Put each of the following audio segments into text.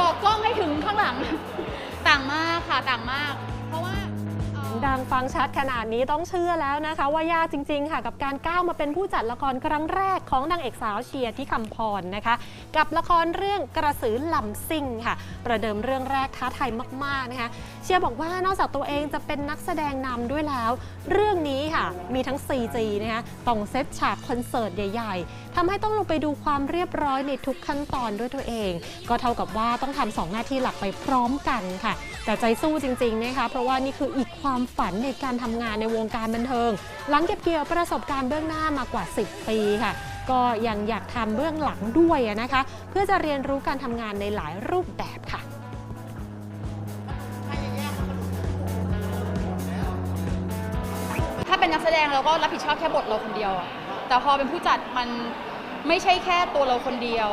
บอกกล้องให้ถึงข้างหลัง ต่างมากค่ะต่างมาก เพราะว่า ดังฟังชัดขนาดนี้ต้องเชื่อแล้วนะคะ ว่ายากจริง ๆ ค่ะ กับการก้าวมาเป็นผู้จัดละครครั้งแรกของนางเอกสาวเชียร์ที่คำพรนะคะ กับละครเรื่องกระสือลำซิ่งค่ะ ประเดิมเรื่องแรกท้าทายมากๆนะคะ เชียร์บอกว่านอกจากตัวเองจะเป็นนักแสดงนำด้วยแล้ว เรื่องนี้ค่ะมีทั้ง CG นะคะต้องเซตฉากคอนเสิร์ตใหญ่ ๆทำให้ต้องลงไปดูความเรียบร้อยในทุกขั้นตอนด้วยตัวเอง ก็เท่ากับว่าต้องทำสองหน้าที่หลักไปพร้อมกันค่ะ แต่ใจสู้จริงๆนะคะเพราะว่านี่คืออีกความฝันในการทำงานในวงการบันเทิง หลังเก็บเกี่ยวประสบการณ์เบื้องหน้ามากว่า 10 ปีค่ะ ก็ยังอยากทำเบื้องหลังด้วยนะคะ เพื่อจะเรียนรู้การทำงานในหลายรูปแบบค่ะถ้าเป็นนักแสดงเราก็รับผิดชอบแค่บทเราคนเดียว แต่พอเป็นผู้จัดมันไม่ใช่แค่ตัวเราคนเดียว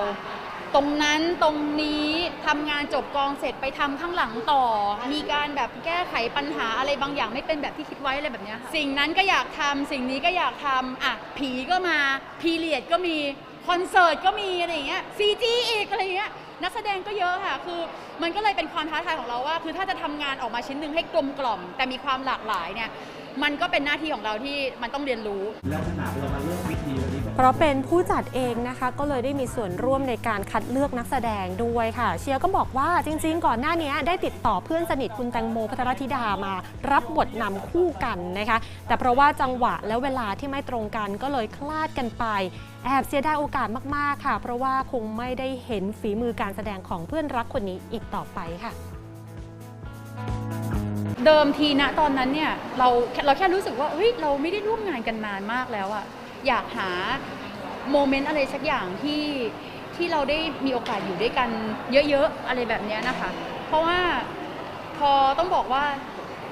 ตรงนั้นตรงนี้ทำงานจบกองเสร็จไปทำข้างหลังต่อ มีการแบบแก้ไขปัญหาอะไรบางอย่างไม่เป็นแบบที่คิดไว้อะไรแบบเนี้ยค่ะสิ่งนั้นก็อยากทำสิ่งนี้ก็อยากทำอะผีก็มาพีเรียดก็มีคอนเสิร์ตก็มีอะไรอย่างเงี้ยซีจีอีกอะไรอย่างเงี้ยนักแสดงก็เยอะค่ะ คือมันก็เลยเป็นความท้าทายของเราว่า คือถ้าจะทำงานออกมาชิ้นหนึ่งให้กลมกล่อม แต่มีความหลากหลายเนี่ยมันก็เป็นหน้าที่ของเราที่มันต้องเรียนรู้ แล้วขนาดเรามาเลือกวิธีวันนี้เพราะเป็นผู้จัดเองนะคะ ก็เลยได้มีส่วนร่วมในการคัดเลือกนักแสดงด้วยค่ะ เชียร์ก็บอกว่าจริง ๆ ก่อนหน้านี้ได้ติดต่อเพื่อนสนิทคุณแตงโมพัทรธิดามา รับบทนำคู่กันนะคะ แต่เพราะว่าจังหวะและเวลาที่ไม่ตรงกันก็เลยคลาดกันไป แอบเสียดายโอกาสมากๆค่ะ เพราะว่าคงไม่ได้เห็นฝีมือการแสดงของเพื่อนรักคนนี้อีกต่อไปค่ะ เดิมทีนะตอนนั้นเนี่ยเราเราแค่รู้สึกว่าเฮ้ยเราไม่ได้ร่วมงานกันนานมากแล้วอะอยากหาโมเมนต์อะไรสักอย่างที่ที่เราได้มีโอกาสอยู่ด้วยกันเยอะๆอะไรแบบเนี้ยนะคะ เพราะว่าพอต้องบอกว่า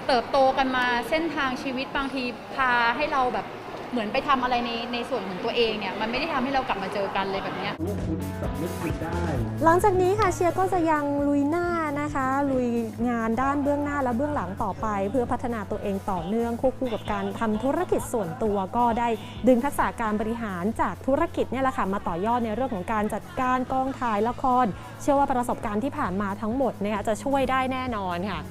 เติบโตกันมาเส้นทางชีวิตบางทีพาให้เราแบบ เหมือนไปทำอะไรในในส่วนของตัวเองเนี่ยมันไม่ได้ทำให้เรากลับมาเจอกันเลยแบบเนี้ยว่าคุณสำนึกผิดได้ หลังจากนี้ค่ะเชียร์ก็จะยังลุยหน้านะคะ ลุยงานด้านเบื้องหน้าและเบื้องหลังต่อไป เพื่อพัฒนาตัวเองต่อเนื่องควบคู่กับการทำธุรกิจส่วนตัวก็ได้ดึงทักษะการบริหารจากธุรกิจเนี่ยแหละค่ะมาต่อยอดในเรื่องของการจัดการกองถ่ายละคร เชื่อว่าประสบการณ์ที่ผ่านมาทั้งหมดนะคะจะช่วยได้แน่นอนค่ะ